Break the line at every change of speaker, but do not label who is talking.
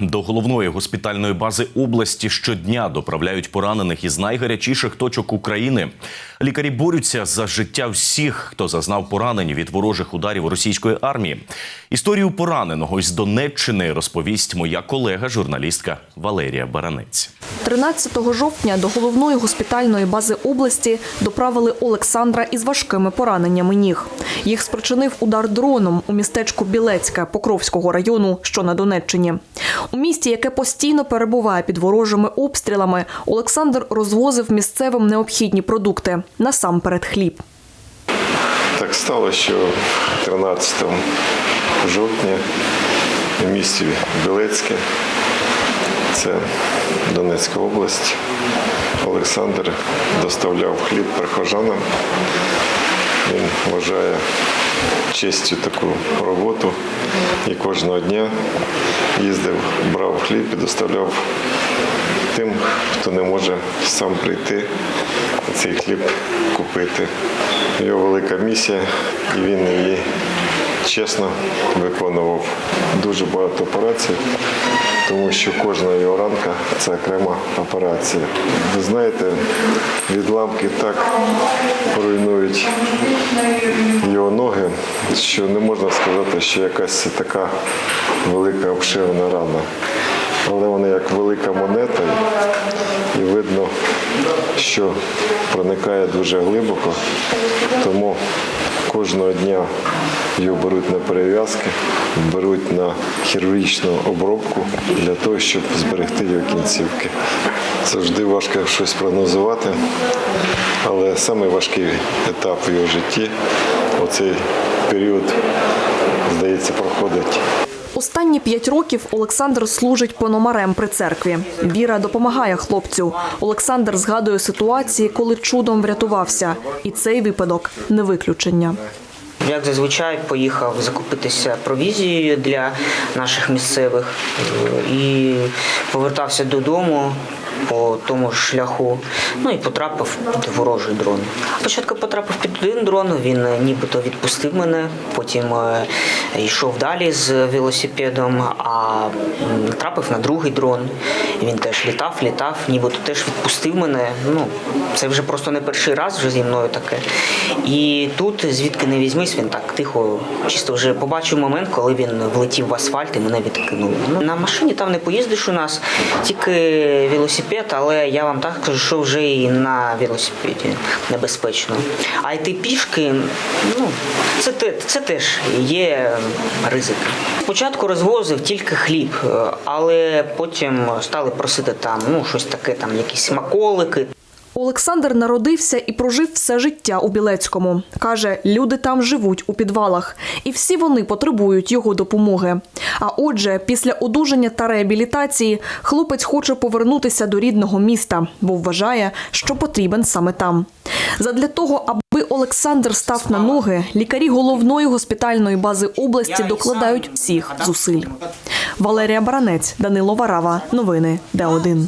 До головної госпітальної бази області щодня доправляють поранених із найгарячіших точок України. Лікарі борються за життя всіх, хто зазнав поранень від ворожих ударів російської армії. Історію пораненого із Донеччини розповість моя колега, журналістка Валерія Баранець.
13 жовтня до головної госпітальної бази області доправили Олександра із важкими пораненнями ніг. Їх спричинив удар дроном у містечку Білецьке Покровського району, що на Донеччині. У місті, яке постійно перебуває під ворожими обстрілами, Олександр розвозив місцевим необхідні продукти насамперед хліб.
Так стало, що 13 жовтня в місті Білецьке, це Донецька область, Олександр доставляв хліб прихожанам. Він вважає честю таку роботу і кожного дня їздив, брав хліб і доставляв тим, хто не може сам прийти цей хліб купити. Його велика місія, і він її чесно виконував дуже багато операцій, тому що кожна його ранка це окрема операція. Ви знаєте, відламки так руйнують його ноги, що не можна сказати, що якась така велика обширна рана. Але вона як велика монета, і видно, що проникає дуже глибоко, тому кожного дня його беруть на перев'язки, беруть на хірургічну обробку для того, щоб зберегти його кінцівки. Завжди важко щось прогнозувати, але найважкий етап в його житті оцей період, здається, проходить.
Останні п'ять років Олександр служить пономарем при церкві. Віра допомагає хлопцю. Олександр згадує ситуації, коли чудом врятувався, і цей випадок не виключення.
Як зазвичай поїхав закупитися провізією для наших місцевих е, і повертався додому по тому шляху. Ну і потрапив під ворожий дрон. Спочатку потрапив під один дрон, він е, нібито відпустив мене, потім е, йшов далі з велосипедом, а натрапив на другий дрон. Він теж літав, літав, нібито теж відпустив мене. Ну, це вже просто не перший раз вже зі мною таке. І тут, звідки не візьмись, він так тихо, чисто вже побачив момент, коли він влетів в асфальт і мене відкинуло. Ну, на машині там не поїздиш у нас, тільки велосипед, але я вам так кажу, що вже і на велосипеді небезпечно. А йти пішки, ну, це, це теж є ризики. Спочатку розвозив тільки хліб, е, але потім стали просити там ну, щось таке, там якісь смаколики,
Олександр народився і прожив все життя у Білецькому. Каже, люди там живуть у підвалах, і всі вони потребують його допомоги. А отже, після одужання та реабілітації хлопець хоче повернутися до рідного міста, бо вважає, що потрібен саме там. Задля того, аби Олександр став на ноги, лікарі головної госпітальної бази області докладають всіх зусиль. Валерія Баранець, Данило Варава. Новини Д1.